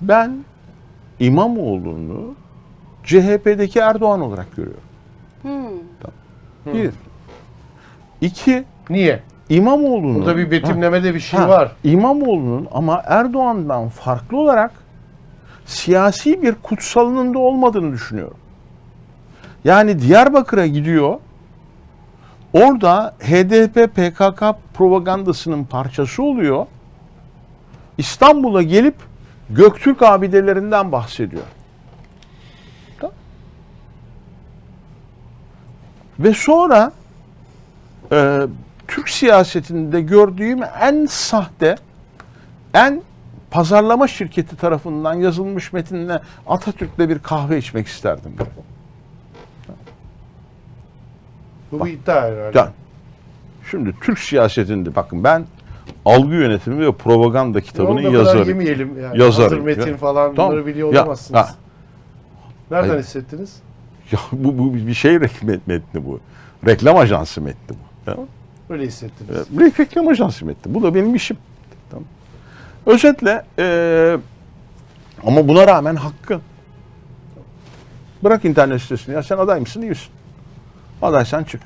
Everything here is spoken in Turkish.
Ben İmamoğlu'nu CHP'deki Erdoğan olarak görüyorum. Hmm. Bir. İki, Niye? İmamoğlu'nun... Burada bir betimlemede bir şey Ha, var. İmamoğlu'nun ama Erdoğan'dan farklı olarak siyasi bir kutsalının da olmadığını düşünüyorum. Yani Diyarbakır'a gidiyor. Orada HDP PKK propagandasının parçası oluyor. İstanbul'a gelip Göktürk abidelerinden bahsediyor. Ve sonra e, Türk siyasetinde gördüğüm en sahte, en pazarlama şirketi tarafından yazılmış metinle Atatürk'le bir kahve içmek isterdim. Bu bir iddia herhalde. Yani, şimdi Türk siyasetinde bakın ben algı yönetimi ve propaganda kitabının yazarıyım. yemeyelim yani. Yazarım. Hazır metin Ya. falan Tamam. bunları biliyor Ya, olamazsınız. ha. Nereden Hayır. hissettiniz? Ya bu, bu bir şey reklam metni bu. Reklam ajansı metni bu. Öyle hissettiniz. E, reklam ajansı metni. Bu da benim işim. Tamam. Özetle e, ama buna rağmen hakkı. Bırak internet sitesini ya sen aday mısın değil misin? Adaysan çık.